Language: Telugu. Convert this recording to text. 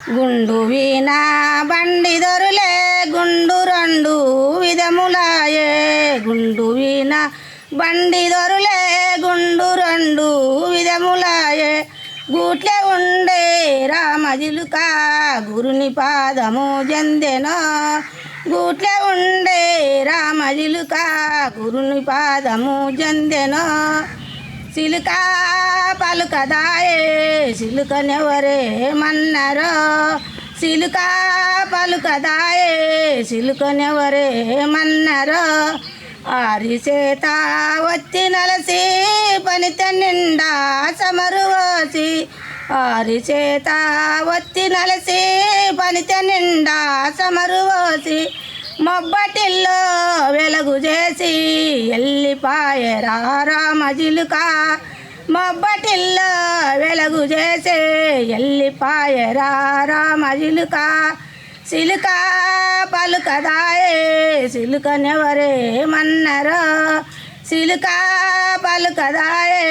గుండు వీణ బండి దొరులే గుండు రెండు విధములాయే. గుండు వీణ బండి దొరులే గుండు రెండు విధములాయే. గూట్లే ఉండే రామజిలుక గురుని పాదము జందెనో. గూట్లే ఉండే రామజిలుక గురుని పాదము జందెనో. సిలుకా పలుకదాయే సిలుకనెవరే మన్నరో సిలుక పలుకదాయే సిలుకనెవరే మన్నరో ఆరి చేత వచ్చి నలసి పనిత నిండా సమరువసి ఆరి చేత వచ్చి నలసి పనిత నిండా సమరువసి మొబ్బటిల్లో వెలుగు చేసి ఎల్లిపాయరా రామజిలుకా మొబ్బటిల్లో వెలుగు చేసే ఎల్లిపాయరా రామజిలుక సిలుక పలుకదాయే సిలుకనెవరే మన్నరో. సిలుక పలుకదాయే.